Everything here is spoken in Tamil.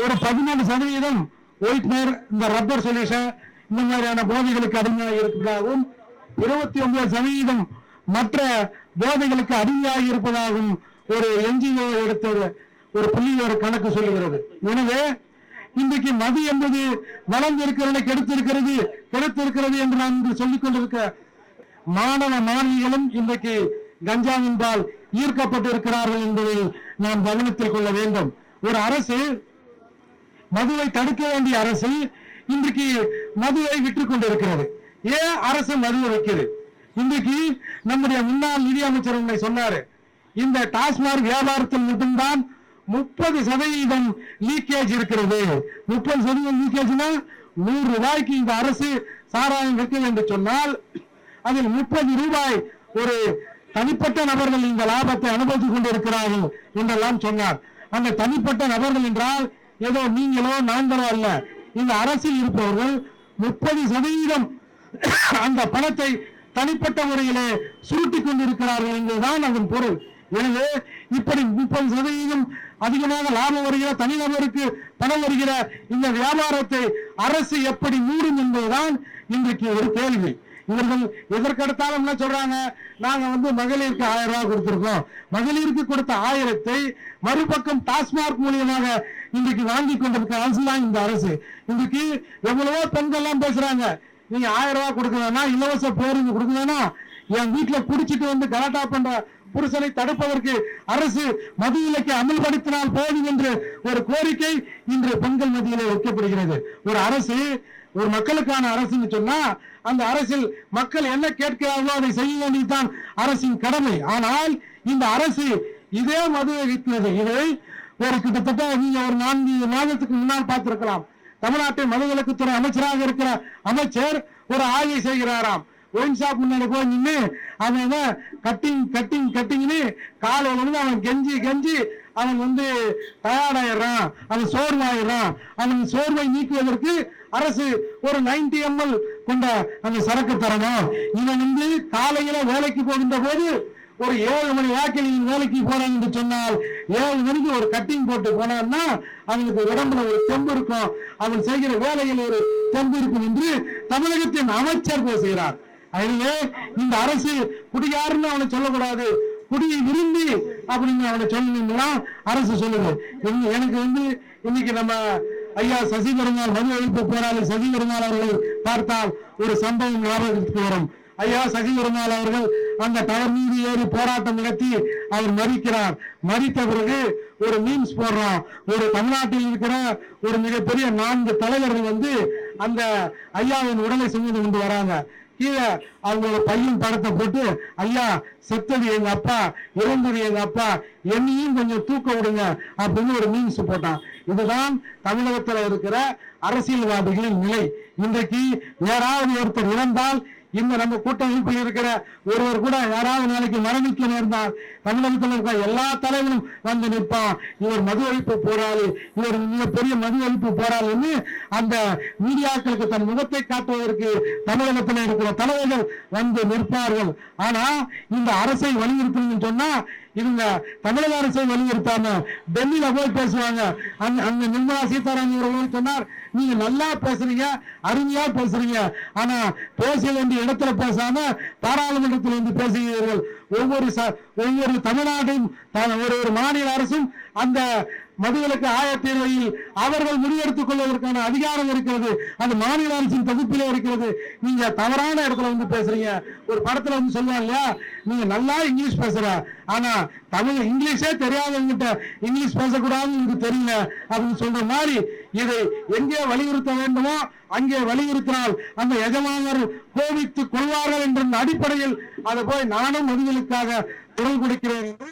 ஒரு பதினாலு சதவீதம் ஒயிட்னர் இந்த ரப்பர் சொல்யூஷன் இந்த மாதிரியான போதைகளுக்கு அடிமையாக இருப்பதாகவும் இருபத்தி ஒன்பது சதவீதம் மற்ற போதைகளுக்கு அடிமையாக இருப்பதாகவும் ஒரு என்ஜிஓ எடுத்த ஒரு- புள்ளி ஒரு கணக்கு சொல்லுகிறது. எனவே இன்றைக்கு மது என்பது வளர்ந்து இருக்கிறதை கெடுத்திருக்கிறது கெடுத்திருக்கிறது என்று நான் இன்று சொல்லிக் கொண்டிருக்க மாணவ மாணவிகளும் இன்றைக்கு கஞ்சாவின்பால் ஈர்க்கப்பட்டிருக்கிறார்கள் என்பதை நாம் கவனத்தில் கொள்ள வேண்டும். ஒரு அரசு மதுவை தடுக்க வேண்டிய அரசு இன்றைக்கு மதுவை விற்றுக் கொண்டிருக்கிறது ஏன் அரசு மதுவை வைக்கிறது இன்றைக்கு நம்முடைய முன்னாள் நிதியமைச்சர் உங்களை சொன்னாரு. இந்த டாஸ்மாக் வியாபாரத்தில் மட்டும்தான் முப்பது சதவீதம் லீக்கேஜ் இருக்கிறது. முப்பது சதவீதம் லீக்கேஜ்னா நூறு ரூபாய்க்கு இந்த அரசு சாராயம் விற்க என்று சொன்னால் அதில் முப்பது ரூபாய் ஒரு தனிப்பட்ட நபர்கள் இந்த லாபத்தை அனுபவித்துக் கொண்டிருக்கிறார்கள் என்றெல்லாம் சொன்னார். அந்த தனிப்பட்ட நபர்கள் என்றால் ஏதோ நீங்களோ நாங்களோ அல்ல. இந்த அரசில் இருப்பவர்கள் முப்பது சதவீதம் அந்த பணத்தை தனிப்பட்ட முறையிலே சுருட்டிக் கொண்டிருக்கிறார்கள் என்பதுதான் அதன் பொருள். எனவே இப்படி முப்பது சதவீதம் அதிகமாக லாபம் வருகிற தனிநபருக்கு பணம் வருகிற இந்த வியாபாரத்தை அரசு எப்படி மூடும் என்பதுதான் இன்றைக்கு ஒரு கேள்வி. இவர்கள் எதற்கெடுத்தாலும் என்ன சொல்றாங்க. நாங்க வந்து மகளிருக்கு ஆயிரம் ரூபாய் கொடுத்திருக்கோம். மகளிருக்கு கொடுத்த ஆயிரத்தை மறுபக்கம் டாஸ்மாக் மூலியமாக இன்றைக்கு வாங்கி கொண்டிருக்க அரசு தான் இந்த அரசு. இன்றைக்கு எவ்வளவோ பெண்கள் எல்லாம் பேசுறாங்க. நீங்க ஆயிரம் ரூபாய் கொடுக்க வேணாம் இலவச பேருந்து கொடுக்க வேணாம் என் வீட்டுல குடிச்சிட்டு வந்து கலாட்டா பண்ற புருஷனை தடுப்பதற்கு அரசு மது இலக்கை அமல்படுத்தினால் போதும் என்று ஒரு கோரிக்கை இன்று பெண்கள் மத்தியிலே வைக்கப்படுகிறது. ஒரு அரசு ஒரு மக்களுக்கான அரசுன்னு சொன்னா அந்த அரசில் மக்கள் என்ன கேட்கிறார்களோ அதை செய்ய வேண்டியதுதான் அரசின் கடமை. ஆனால் இந்த அரசு இதே மதுவை விற்கிறது. இதை ஒரு கிட்டத்தட்ட நீங்க ஒரு நான்கு மாதத்துக்கு முன்னால் பார்த்திருக்கலாம். தமிழ்நாட்டின் மதுவிலக்குத்துறை அமைச்சராக இருக்கிற அமைச்சர் ஒரு ஆய்வை செய்கிறாராம். ஒயின் ஷாப் முன்னாடி போய் நின்று அவன் கட்டிங் கட்டிங் கட்டிங்னு காலை வந்து அவன் கெஞ்சி கெஞ்சி அவன் வந்து டயர்டாயிடுறான் அவன் சோர்வாயிடுறான். அவன் சோர்வை நீக்குவதற்கு அரசு ஒரு 90 எம்எல் கொண்ட அந்த சரக்கு தரணும் இவன் வந்து காலையில வேலைக்கு போகின்ற போது ஒரு ஏழு மணி வாக்கில் நீங்க வேலைக்கு போறாங்க என்று சொன்னால் ஏழு மணிக்கு ஒரு கட்டிங் போட்டு போனான்னா அவனுக்கு உடம்புல ஒரு தெம்பு இருக்கும். அவன் செய்கிற வேலையில் ஒரு தெம்பு இருக்கும் என்று தமிழகத்தின் அமைச்சர் பேசுகிறார். எனவே இந்த அரசு குடியாருன்னு அவனை சொல்லக்கூடாது. குடியை விரும்பி அப்படின்னு அவனை சொல்லணும்னா அரசு சொல்லுது எனக்கு வந்து இன்னைக்கு நம்ம ஐயா சசி பெருமாள் மது ஒழிப்பு போராளி சசி பெருமாள் அவர்களை பார்த்தால் ஒரு சம்பவம் ஞாபகத்துக்கு வரும். ஐயா சசி பெருமாள் அவர்கள் அந்த டவர் மீது ஏறி போராட்டம் நடத்தி அவர் மறிக்கிறார். மறித்த பிறகு ஒரு மீம்ஸ் போடுறான். ஒரு தமிழ்நாட்டில் இருக்கிற ஒரு மிகப்பெரிய நான்கு தலைவர்கள் வந்து அந்த ஐயாவின் உடலை சுமந்து கொண்டு வராங்க. கீழே அவங்களோட பையன் படத்தை போட்டு ஐயா செத்தது எங்க அப்பா இறந்தது எங்க அப்பா என்னையும் கொஞ்சம் தூக்க விடுங்க அப்படின்னு ஒரு மீன்ஸ் போட்டான். இதுதான் தமிழகத்துல இருக்கிற அரசியல்வாதிகளின் நிலை. இன்றைக்கு யாராவது ஒருத்தர் இறந்தால் இந்த நம்ம கூட்டமைப்பில் இருக்கிற ஒருவர் கூட யாராவது நாளைக்கு மரணிக்க நேர்ந்தால் தமிழகத்தில் இருக்கிற எல்லா தலைவரும் வந்து நிற்பான் இவர் மது ஒழிப்பு போராளி இவர் மிகப்பெரிய மது ஒழிப்பு போராளின்னு அந்த மீடியாக்களுக்கு தன் முகத்தை காட்டுவதற்கு தமிழகத்தில் இருக்கிற தலைவர்கள் வந்து நிற்பார்கள். ஆனா இந்த அரசை வலியுறுத்தணும்னு சொன்னா இவங்க தமிழக அரசை வலியுறுத்தாம டெல்லியில போய் பேசுவாங்க. அங்க அங்க நிர்மலா சீதாராமன் அவர்கள் சொன்னார் நீங்க நல்லா பேசுறீங்க அருமையா பேசுறீங்க. ஆனா பேச வேண்டிய இடத்துல பேசாம பாராளுமன்றத்தில் வந்து பேசுகிறீர்கள். ஒவ்வொரு ஒவ்வொரு தமிழ்நாடும் த- ஒரு ஒரு மாநில அரசும் அந்த மதுவிலக்கு ஆயத்தீர்வையில் அவர்கள் முடிவெடுத்துக் கொள்வதற்கான அதிகாரம் இருக்கிறது. அது மாநில அரசின் தொகுப்பிலே இருக்கிறது. நீங்க தவறான இடத்துல வந்து பேசுறீங்க. ஒரு படத்துல வந்து சொல்லுவாங்க இல்லையா? நீங்க நல்லா இங்கிலீஷ் பேசுற. ஆனா தமிழ் இங்கிலீஷே தெரியாதவங்கிட்ட இங்கிலீஷ் பேசக்கூடாதுன்னு எனக்கு தெரியல அப்படின்னு சொல்ற மாதிரி இதை எங்கே வலியுறுத்த வேண்டுமோ அங்கே வலியுறுத்தினால் அந்த எஜமானர் கோபித்துக் கொள்வார்கள் என்ற அடிப்படையில் அதை போய் நானும் மதுவிலுக்காக குரல் கொடுக்கிறேன் என்று